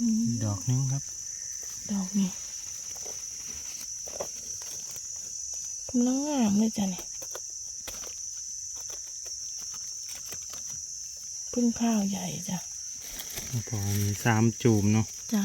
อืมดอกหนึงครับ ดอกนี่กำลังงามเลยจ้ะเนี่ยพึ่งข้าวใหญ่จ้ะพอมีสามจูมเนาะจ้ะ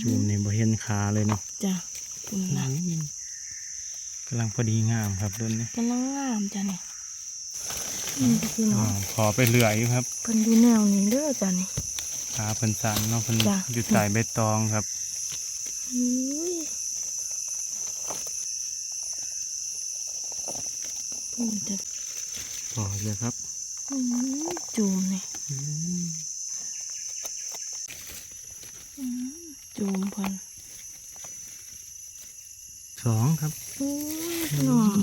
จูมนี่บ่เห็นขาเลยเนาะจ้ะคุณนะอืมกำลังพอดีงามครับรุ่นนี้กำลังงามจ้ะเนี่ย นี่พี่น้อ๋อองขอไปเรื่อยอยู่ครับเพิ่นดูแนวนี้เด้อจ้ะนี่ ขาเพิ่นสันเนาะเพิ่นจ้ะ อยู่ใต้ใบตองครับอุ้ยพูดจะพอเลยครับอื้อจูมนี่อืมอื้อจูมเพิ่นสองครับอุ้ยพี่น้อง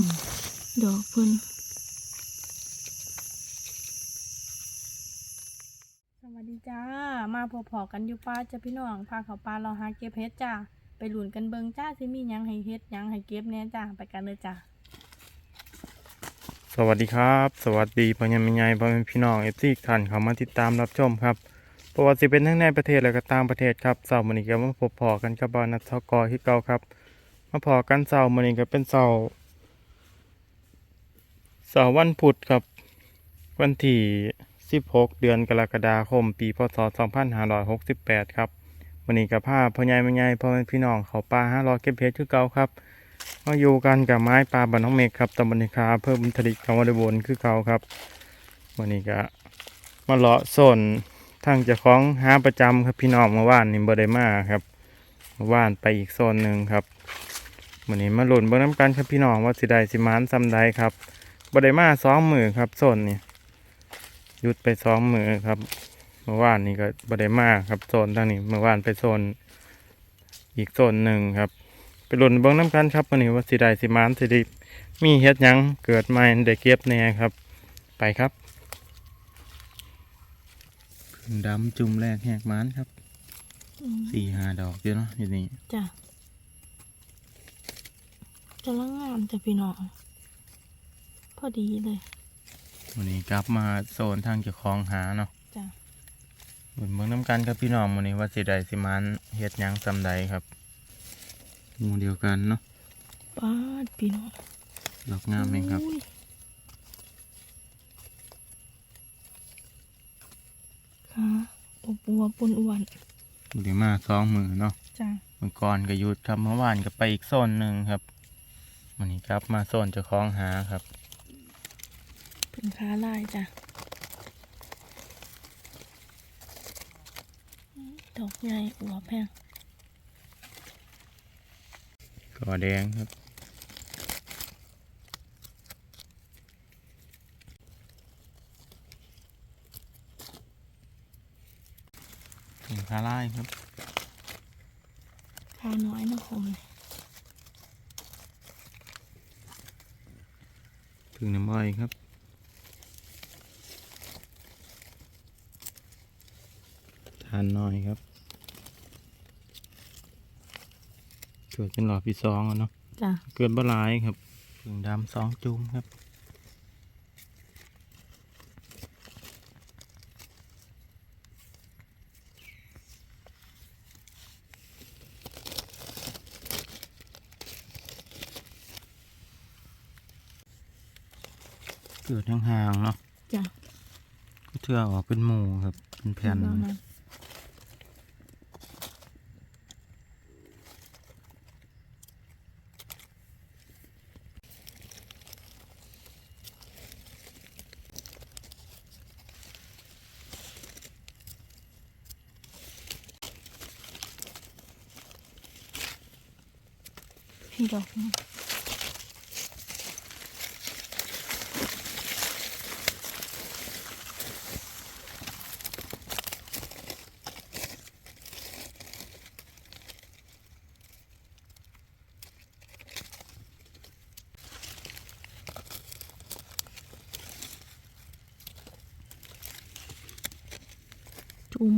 ดอกเพิ่นสวัส ดีจ้า มาพบพอกันอยู่ป้าจะพี่น้องพาเขาปลาเราหาเก็บเฮ็ดจ้า ไปหลุนกันเบิงจ้าสิมียังให้เฮ็ดยังให้เก็บแน่จ้า ไปกันเลยจ้า สวัสดีครับ สวัสดีพ่อยังมีไงพ่อแม่พี่น้องเอฟซีท่านเข้ามาติดตามรับชมครับเพราะว่าสิเป็นทั้งในประเทศและก็ต่างประเทศครับเสาร์มื้อนี้ก็มาพบพอกันกับบอลนัทกอที่เก่าครับ มาพอกันเสาร์มื้อนี้ก็เป็นเสาร์เสาร์วันพุธครับ วันที่ 16 เดือนกรกฎาคม ปีพศ 2568 ครับวันนี้กับผ้าพ่อใหญ่แม่ใหญ่พ่อแม่พี่น้องเขาปลา500เก็บเพชรคือเก่าครับมาอยู่กันกับไม้ปลาบันน้องเมฆครับตำบลนิคาเพิ่มบุญทดิกกำวัดบนคือเขาครับวันนี้ก็มาเลาะโซนทางเจ้าของหาประจำครับพี่น้องเมื่อวานนี่บ่ไดมาครับเมื่อวานไปอีกโซนหนึ่งครับวันนี้มาหล่นเบิ่งน้ำกันครับพี่น้องว่าสิได้สิมานซำใดครับบ่ไดมาสองมือครับโซนนี่ ยุดไปสองมือครับ เมื่อวานนี่ก็บ่ได้มาครับโซนทางนี้ เมื่อวานไปโซน อีกโซนหนึ่งครับ ไปหล่นเบิ้งน้ำกันครับวันนี้ว่าสิได้สิมานสิไดิมีเฮ็ดหยังเกิดใหม่ได้เก็บแน่ครับ ไปครับพึ่งดำจุ่มแรกแหกมานครับอืมสี่ห้าดอกอยู่เนาะอยู่นี่จ้ะกำลังงามจ้ะพี่น้องพอดีเลย วันนี้กลับมาโซนทางเจ้าของหาเนาะจ้ะหล่นเบิ้งน้ำกันครับพี่น้องวันนี้ว่าสิได้สิมานเฮ็ดหยังซำใดครับหมู่เดียวกันเนาะป้าดพี่น้องดอกงามเองครับ อุ้ยค่ะอบอวบปุนอ้วนบ่ได้มาสองมือเนาะจ้ะเมื่อก่อนก็หยุดครับเมื่อวานก็ไปอีกโซนหนึ่งครับวันนี้กลับมาโซนเจ้าของหาครับ เป็นค้าลายจ้ะดอกใหญ่อวบแพงก่อแดงครับถึงคาไล่ครับค้าน้อยนะคมเลยถึงน้ำอ้อยครับ ทานน้อยครับเกิดเป็นหลอดที่สองแล้วเนาะจ้ะเกิดบหลายครับถึงดำสองจุ่มครับเกิดห่างๆเนาะจ้ะก็เทื่อออกเป็นหมูครับ เป็นแผ่นประมาณพี่ดอกนี่จูม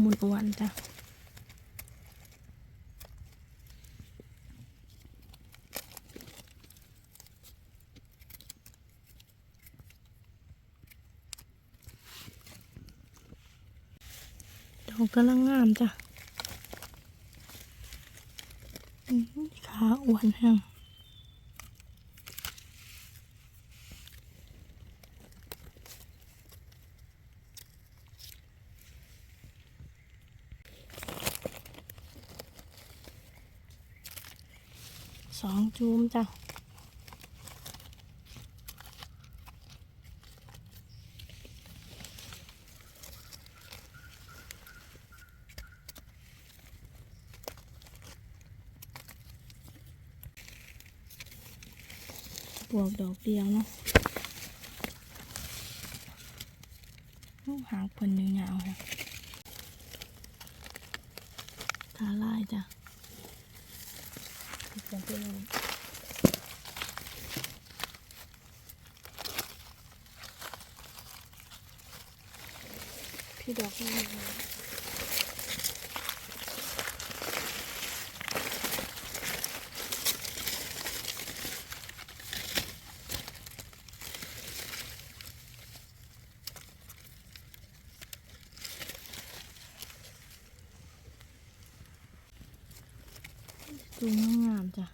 มุนอ้วนจ้ะอก กำลังงามจ้ะขาอ้วนแห้งสองจูมจ้ะ บวกดอกเดียวเนาะลูกหางเพิ่นยาวๆค่ะทาลายจ้ะติดกันไปเลยพี่ดอกนี่ สูงงามจ้ะ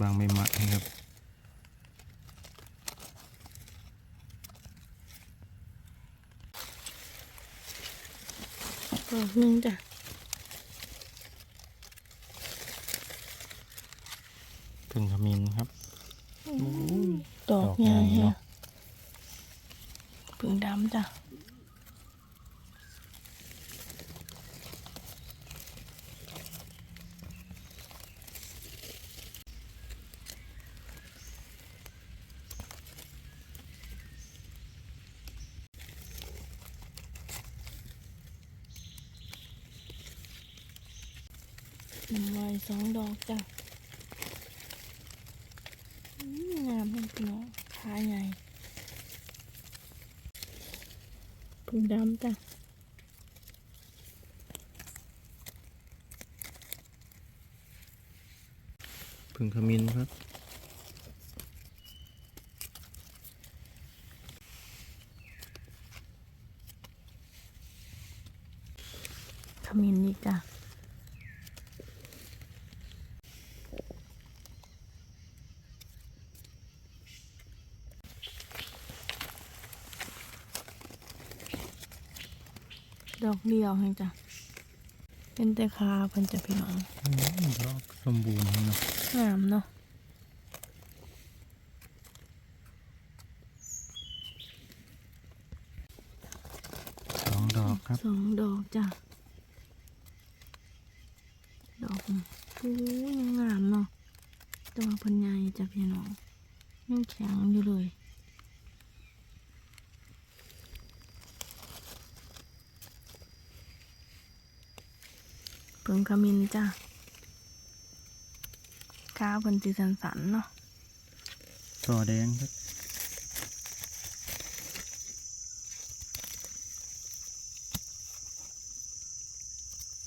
บางไม่มะนะครับ นึ่งจ้ะ พึ่งขมิ้นครับ ดอก ดอก ใหญ่ ใหญ่เน เนาะ อะ พึ่งดำจ้ะ หนึ่งใบ สองดอกจ้ะงามให้พี่น้องขาใหญ่พึ่งดำจ้ะพึ่งขมิ้นครับ ขมิ้นอีกจ้ะ ดอก เดียวให้จ้ะเป็นแต่คาเพิ่นจะพี่น้องอืมดอกสมบูรณ์เนาะงามเนาะสองดอกครับสองดอกจ้ะดอกนี่โอ้ยยังงามเนาะแตัวาเพิ่นใหญ่จ้ะพี่น้องยังแข็งอยู่เลย พิ่งขมินจ้ะขาเพิ่นสีสันๆเนาะต่อแดงครับ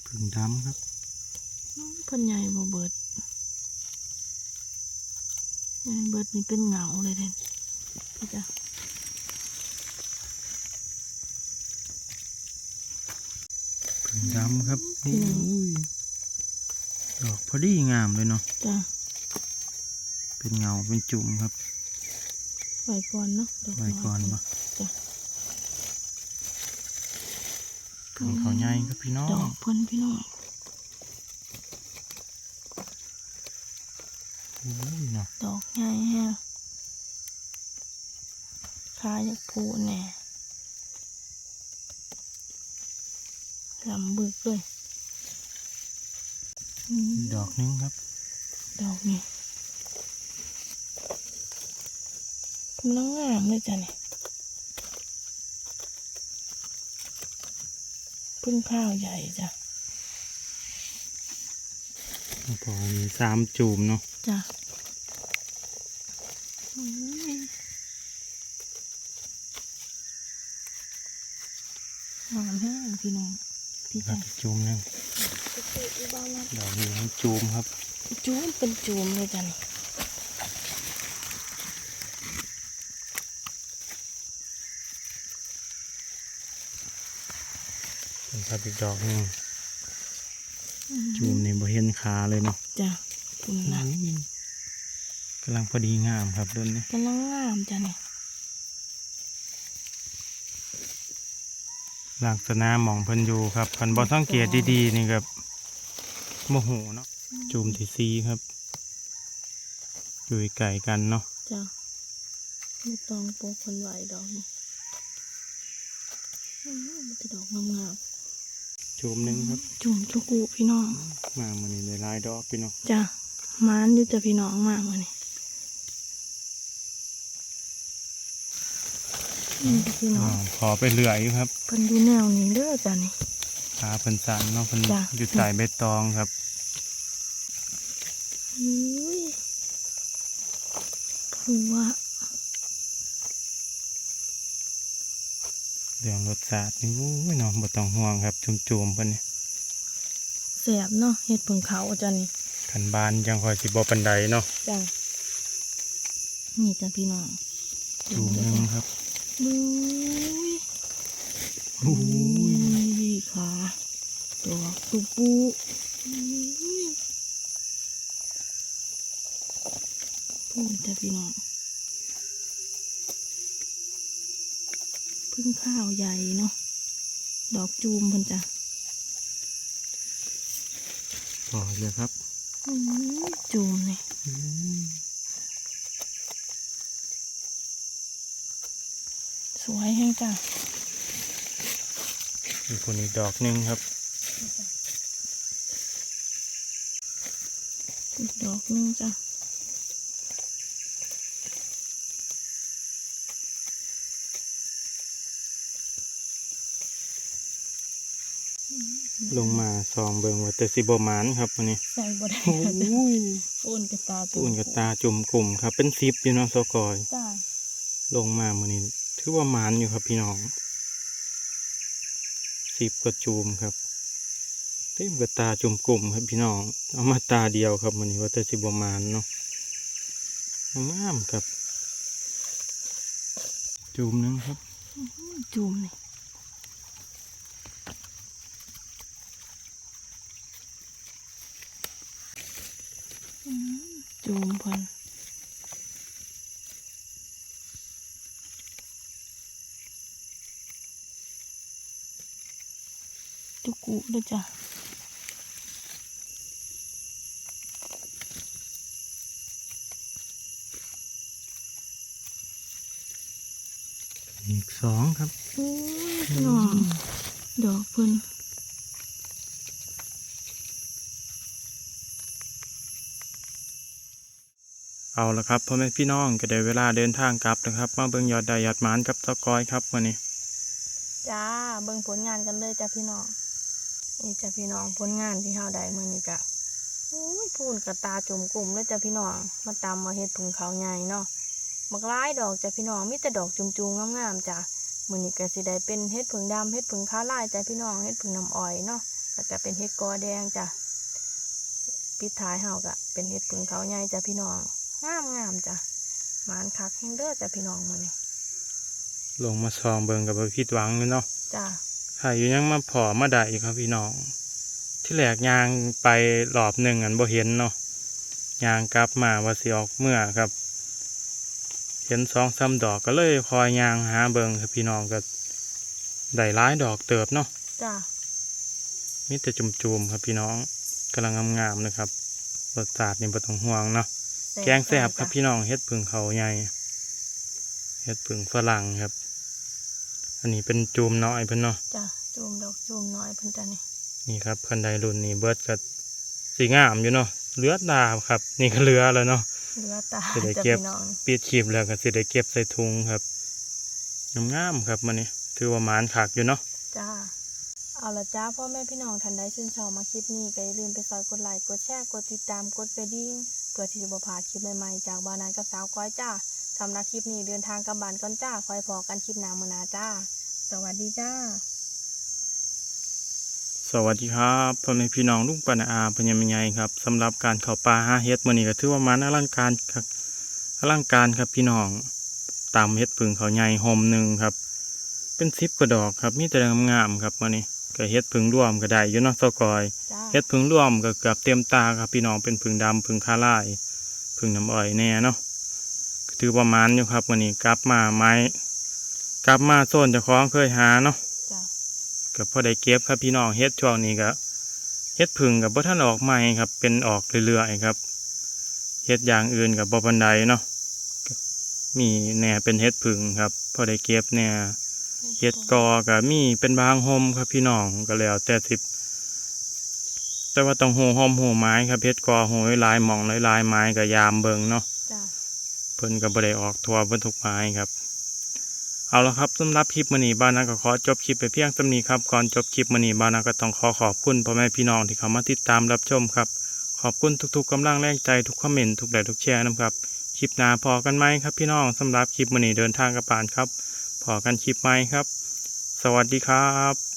พึ่งดำครับอื้อเพิ่นใหญ่บ่เบิดใหญ่เบิดนี่เป็นเหงาเลยเด่นพี่จ้ะ พึ่ง ดำครับโอ้ยดอกพอดีงามเลยเนาะจ้ะเป็นเงาเป็นจุ่มครับไว้ก่อนเนาะดอกไว้ก่อนปะจ้ะพึ่งเขาใหญ่ครับพี่น้อดองกเพิ่นพี่น้องโอ้ยเนาะดอกใหญ่แฮะขาอยากพูแน่ ลำบึกเลยดอกนึงครับ ดอกนี่กำลังงามเลยจ้ะเนี่ยพึ่งข้าวใหญ่จ้ะพอมีสามจูมเนาะจ้ะหอมแห้งพี่น้อง พี่ครัจ้ะบจูมหนึงจุ๊บบ้านนะดอกนี้มันจูมครับ จูมเป็นจูมเลยจ้ะนี่เป็นครับอีกดอกหนึงจูมนี่บ่เห็นขาเลยเนาะจ้ะคุณนะอืมกำลังพอดีงามครับรุ่นนี้กำลังงามจ้ะนี่ ลักษณะหมองเพิ่นอยู่ครับคันบ่สังเกตดีๆนี่ครับโมโหเนาะจูมที่ซีครับ อยู่ไก่กันเนาะจ้ะไม่ต้องโปกคนไหวดอกนี่อืมมันจะดอกงามจูมหนึงครับๆจูมจุกุพี่น้อง มามื้อนี้ได้หลายดอกพี่น้องจ้ะมานอยู่จ้ะพี่น้องมากวันนี้ นี่จ้ะพี่น้อ๋อองขอไปเลื่อยอยู่ครับเพิ่นดูแนวนี้เด้อจ้ะนี่ขาเพิ่นสันเนาะเพิ่นจ้ะ อยู่ใต้ใบตองครับ อุ้ยผัวเรื่องรสชาตินี่โอ้ยเนาะบ่ต้องห่วงครับจุ่มๆเพิ่นนี่แสบเนาะเห็ดผึ่งเขาจ้ะนี่คันบานจังค่อยสิบ่ปานใดเนาะจ้ะนี่จ้ะพี่น้องจูมหนึงครับ ดูยโอ้ยยขาตัวตุปูอุ้ยพูดจ้ะพี่น้องพึ่งข้าวใหญ่เนาะดอกจูมเพิ่นจ้ะพอเลยครับอื้อจูมนี่อืม ส วยแห้งจ้ะมีคนอีกดอกหนึงครับอีกดอกหนึงจ้ะลงมาซองเบิงว่าแต่สิบ่หมานครับวันนี้ใส่บ่ได้โอ้ยปูนกระตาตัวปูนกับตาจุ่มกลุ่มครับ เป็นซิปอยู่เนาะสกอยจ้าลงมามื้อนี้ ถือว่ามานอยู่ครับพี่น้องซิปกับจูมครับ เต็มกับตาจุ่มกลุ่มครับพี่น้อง เอามาตาเดียวครับมื้อนี้ว่าแต่สิบมานเนาะงามครับ จูมหนึงครับ จูมนี่จูมพิ่น จุกุเด้วยจ้ะอีกสองครับโอ้ยพี่น้องดอกเพิ่นเอาละครับพ่อแม่พี่น้องก็ได้เวลาเดินทางกลับนะครับ มาเบิ่งยอดได้ยอดหมานกับสกอยครับวันนี้ จ้า เบิ่งผลงานกันเลยจ้ะพี่น้อง นี่จ้ะพี่น้องผลงานที่เฮาได้มื้อนี้กะโอ้ยพูนกระตาจุ่มกลุ่มเลยจ้ะพี่น้องมาตำมาเฮ็ดผึ่งเขาใหญ่เนาะบักหลายดอกจ้ะพี่น้องมีแต่ดอกจุ่มๆงามๆจ้ะมื้อนี้ก็สิได้เป็นเฮ็ดผึ่งดำเฮ็ดผึ่งขาวลายจ้ะพี่น้องเฮ็ดผึ่งน้ำอ้อยเนาะแล้วก็เป็นเฮ็ดกอแดงจ้ะปิดท้ายเฮาก็เป็นเฮ็ดผึ่งเขาใหญ่จ้ะพี่น้องงามๆจ้ะหมานคักแฮงเด้อจ้ะพี่น้องมื้อนี้ลงมาซองเบิ่งกับผิดหวังเลยเนาะจ้ะ ถ้าอยู่ยังมาพอมาได้อีกครับพี่น้อง ที่แรกยางไปรอบหนึ่งอันบ่เห็นเนาะยางกลับมาว่าสิออกเมื่อครับ เห็นสองซ้ำดอกก็เลยคอยยางหาเบิงครับพี่น้องก็ได้ร้ายดอกเติบเนาะจ้ะมีแต่จุ่มๆครับพี่น้องกำลังงามๆนะครับรสชาตินี่บ่ต้องห่วงเนาะแกงแซ่บครับพี่น้องเฮ็ดผึ่งเขาใหญ่เฮ็ดผึ่งฝรั่งครับ อันนี้เป็นจูมน้อยเพิ่นเนาะจ้ะจูมดอกจูมน้อยเพิ่นจ้ะนี่นี่ครับเพิ่นได้รุ่นนี้เบิดก็สีงามอยู่เนาะเหลือดาบครับ นี่ก็เหลือแล้วเนาะเหลือตาจะได้จ้ะเก็บพี่น้องปิดคลิปแล้วก็สิได้เก็บใส่ถุงครับงามๆครับมันนี่ถือว่าหมานคักอยู่เนาะจ้าเอาละจ้าพ่อแม่พี่น้องท่านใดชื่นชอบมาคลิปนี้ก็อย่าลืมไปซอยกดไลค์กดแชร์กดติดตามกดกระดิ่งเพื่อที่จะบ่พลาดคลิปใหม่ๆจากบ้านนานกับสาวก้อยจ้า สำหรับคลิปนี้เดินทางกลับบ้านก่อนจ้าคอยพอกันคลิปหน้ามื้อหน้าจ้า สวัสดีจ้า สวัสดีครับพ่อแม่พี่น้องลุงปานาอาพญามใหญ่ครับสำหรับการเข้าป่าหาเฮ็ดมื้อนี้ก็ถือว่ามันอลังการครับอลังการครับพี่น้องตามเฮ็ดพึ่งเขาใหญ่โฮมหนึ่งครับ เป็นสิบกว่าดอกครับมีแต่งามๆครับมื้อนี้ก็เฮ็ดพึ่งร่วมก็ได้อยู่เนาะสกอยจ้าเฮ็ดพึ่งร่วมก็เกือบเต็มตาครับพี่น้องเป็นพึ่งดำพึ่งคาร่ายพึ่งน้ำอ้อยแน่เนาะก็ ถือประมาณอยู่ครับมื้อนี้กลับมาไม้กลับมาโซนเจ้าของเคยหาเนาะจ้าก็พอได้เก็บครับพี่น้องเฮ็ดช่วงนี้ก็เฮ็ดพึ่งกับบ่ท่านออกใหม่ครับ เป็นออกเรื่อยๆครับเฮ็ดอย่างอื่นกับบ่ปันใดเนาะก็มีแหน่เป็นเฮ็ดพึ่งครับ พอได้เก็บแหน่เฮ็ดกอก็มีเป็นบางโฮมครับพี่น้องก็แล้วแต่สิบแต่ว่าต้องโหโฮมโหไม้ครับเฮ็ดกอโหยลายหมองหลายๆไม้ก็ยามเบิ่งเนาะจ้าเพิ่นก็บ่ได้ออกทัวร์เพิ่นทุกไม้ครับ เอาละครับสำหรับคลิปมื้อนี้บ้านนาก็ขอจบคลิปไปเพียงสำนี้ครับก่อนจบคลิปมื้อนี้บ้านนาก็ต้องขอขอบคุณพ่อแม่พี่น้องที่เข้ามาติดตามรับชมครับ ขอบคุณทุกๆกำลังแรงใจทุกคอมเมนต์ทุกไลค์ทุกแชร์นะครับคลิปหน้าพอกันไหมครับพี่น้องสำหรับคลิปมื้อนี้เดินทางกลับบ้านครับพอกันคลิปใหมครับ สวัสดีครับ